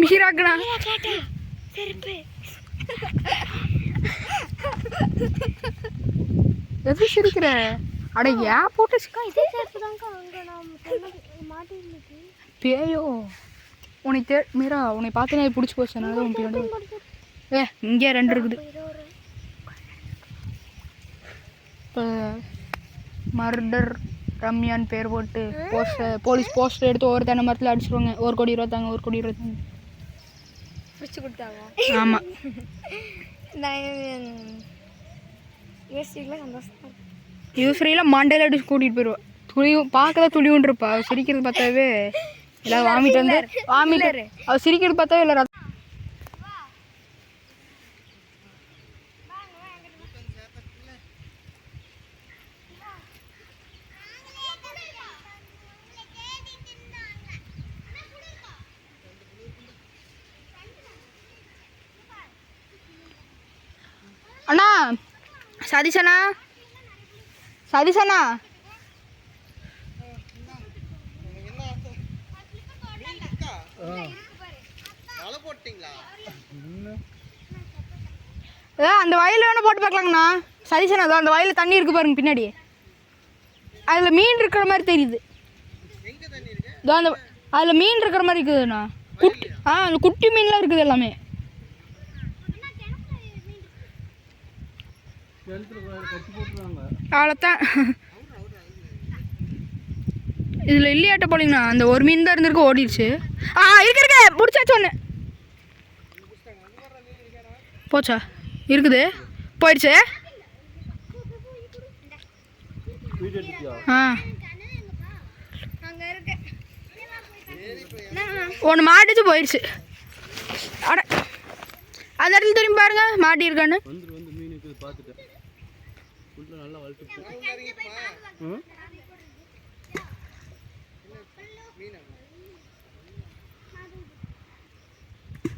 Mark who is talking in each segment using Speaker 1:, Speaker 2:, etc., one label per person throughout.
Speaker 1: மீராக்கணா எது சிரிக்கிற? அட ஏன் போட்டு
Speaker 2: இதே அங்கே நான் மாட்டிருந்துச்சு
Speaker 1: பேயோ உன்னை தே மீரா உன்னை பார்த்து நான் பிடிச்சி போச்சு. அதனால உன் ஏ இங்கே ரெண்டு இருக்குது. மர்டர் ரம்யான்னு பேர் போட்டு போஸ்டர் போலீஸ் போஸ்டர் எடுத்து ஒரு தென்னை மரத்தில் அடிச்சிருவாங்க. ஒரு கோடி இருபத்தாங்க ஒரு கோடி இருபத்தாங்க.
Speaker 2: பிடிச்சி கொடுத்தாங்க.
Speaker 1: ஆமாம்
Speaker 2: நான் யோசிக்கல சந்தோஷமா
Speaker 1: யூஸ்வரியில் மண்டையில் அடிச்சு கூட்டிகிட்டு போயிடுவா துளி பார்க்க தான் துளிவுன்னு இருப்பா. அவ சிரிக்கிறது பார்த்தாவே எல்லாரும் வாமிட்டு வந்து வாமிட்டு அவ சிரிக்கிறது பார்த்தாவே இல்லை அண்ணா சதீஷண்ணா. சதீஷண்ணா. ஏ அந்த வயலில் வேணா போட்டு பார்க்கலாங்கண்ணா. சதீஷண்ணா அதோ அந்த வயலில் தண்ணி இருக்கு பாருங்க பின்னாடி. அதில் மீன் இருக்கிற மாதிரி தெரியுது. இதோ அந்த அதில் மீன் இருக்கிற மாதிரி இருக்குதுண்ணா. குட்டி ஆ அந்த குட்டி மீன்லாம் இருக்குது எல்லாமே. அவ்வளோத்தான் இதில் இல்லையாட்ட போலிங்கண்ணா அந்த ஒரு மீன் தான் இருந்திருக்கு ஓடிடுச்சு. ஆ இருக்கு இருக்கு. முடிச்சாச்சு ஒன்று போச்சா? இருக்குது. போயிடுச்சு. ஆ. ஒன்று மாட்டிச்சு போயிடுச்சு. அட. அந்த இடத்துல திரும்பி பாருங்க மாட்டி இருக்கான்னு
Speaker 3: வந்து வந்து மீன் இருக்குது பார்த்துட்டேன் உள்ள நல்லா வளர்த்து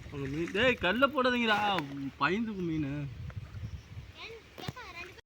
Speaker 3: அவங்க மீன் டேய் கல்ல போடாதீங்கடா. பயந்துக்கு மீன்.